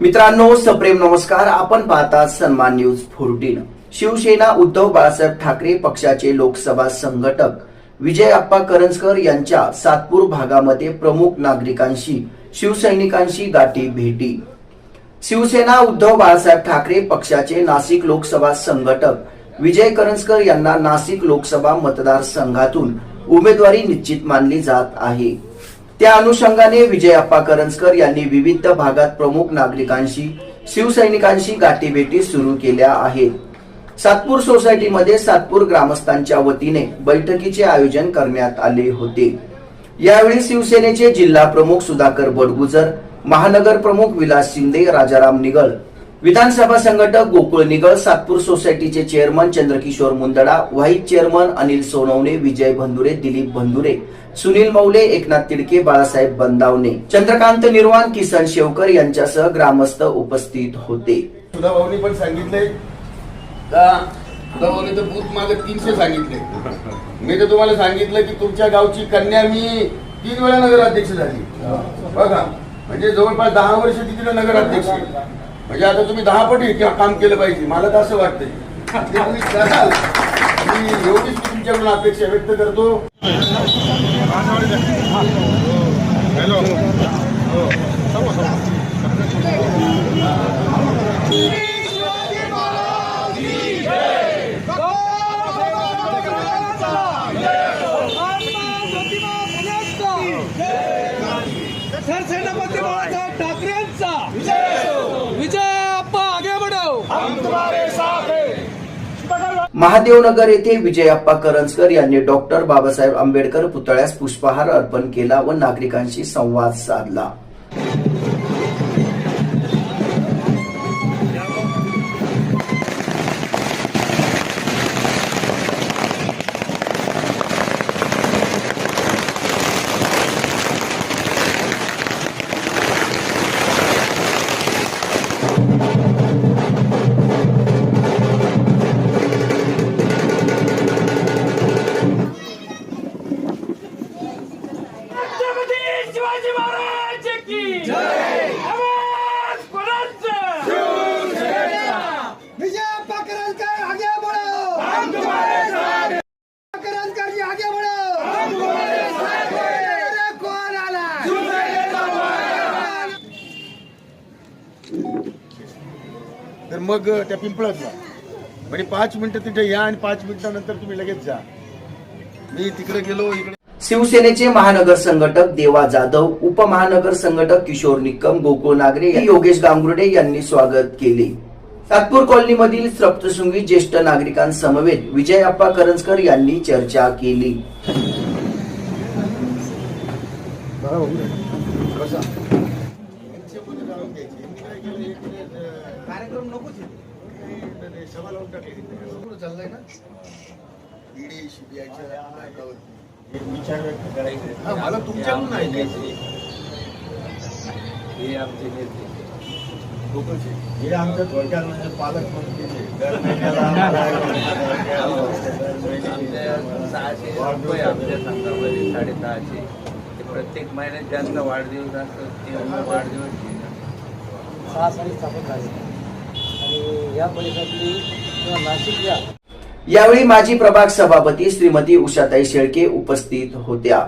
मित्रांनो सप्रेम नमस्कार. आपण पाहता सन्मान न्यूज फोर्टीन. शिवसेना उद्धव बाळासाहेब ठाकरे पक्षाचे लोकसभा संघटक विजय आप्पा करंजकर यांच्या सातपूर भागामध्ये प्रमुख नागरिकांशी शिवसैनिकांशी गाठी भेटी. शिवसेना उद्धव बाळासाहेब ठाकरे पक्षाचे नाशिक लोकसभा संघटक विजय करंजकर यांना नाशिक लोकसभा मतदारसंघातून उमेदवारी निश्चित मानली जात आहे. त्या अनुषंगाने विजय अप्पा करंजकर यांनी विविध भागात प्रमुख नागरिकांशी शिवसैनिकांशी गाठीभेटी सुरू केल्या आहेत. सातपूर सोसायटीमध्ये सातपूर ग्रामस्थांच्या वतीने बैठकीचे आयोजन करण्यात आले होते. यावेळी शिवसेनेचे जिल्हा प्रमुख सुधाकर बडगुजर महानगर प्रमुख विलास शिंदे राजाराम निगळ विधानसभा संघटक गोकुळ निगळ सातपूर सोसायटीचे chairman Chandrakishor Mundada vice chairman Anil Sonawane Vijay Bhandure Dilip Bhandure Sunil Maule Eknath Tidke Balasaheb Bandawane Chandrakant Nirwan Kisan Shevkar यांच्यासह ग्रामस्थ उपस्थित होते. पण सांगितलंय का सुधा भाऊनी तर बूथ मागे तीनशे सांगितले. मी तर तुम्हाला सांगितलं की तुमच्या गावची कन्या मी तीन वेळा नगराध्यक्ष झाली. बघा म्हणजे जवळपास दहा वर्ष तिथे नगराध्यक्ष. म्हणजे आता तुम्ही दहा पटी किंवा काम केलं पाहिजे मला तर असं वाटतंय. ते तुम्ही कराल. मी एवढीच तुमच्याकडून अपेक्षा व्यक्त करतो सरसेनापती बाळासाहेब ठाकरेंचा विजय अप्पा आगे बढो महादेवनगर येथे विजयाप्पा करंजकर यांनी डॉक्टर बाबासाहेब आंबेडकर पुतळ्यास पुष्पहार अर्पण केला व नागरिकांशी संवाद साधला. तर मग त्या पिंपळात जा. म्हणजे पाच मिनिटं तिथे या आणि पाच मिनिटानंतर तुम्ही लगेच जा. मी तिकडे गेलो इकडे शिवसेनेचे महानगर संघटक देवा जाधव उपमहानगर संघटक किशोर निकम गोकुळ नागरे योगेश गांगुर्डे यांनी स्वागत केले. सातपूर कॉलनीमधील सप्तशृंगी ज्येष्ठ नागरिकांसमवेत विजय अप्पा करंजकर यांनी चर्चा केली. कार्यक्रम नकोच विचार व्यक्त करायचे हा, मला तुमच्याकडून ऐकायचं. हे आमचे नेते लोकच. हे आमच्या थोडक्यात म्हणजे पालकमंत्री. दर महिन्याला आम्हाला आमच्या सहाशे रुपये आमच्या संघामध्ये साडेसहाशे ते प्रत्येक महिन्यात ज्यांचा वाढदिवस असतो ते वाढदिवस सहा साली स्थापन झाले आणि या परिसरातली किंवा नाशिक या यावेळी माजी प्रभाग सभापती श्रीमती उषाताई शेळके उपस्थित होत्या.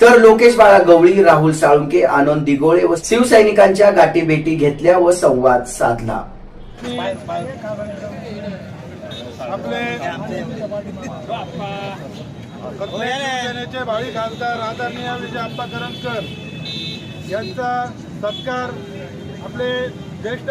तर लोकेश बाळा गवळी राहुल साळुंके आनंद दिगोळे व शिवसैनिकांच्या गाठीभेटी घेतल्या व संवाद साधला. सेनेचे खासदार आदरणीय विजय यांचा सत्कार आपले ज्येष्ठ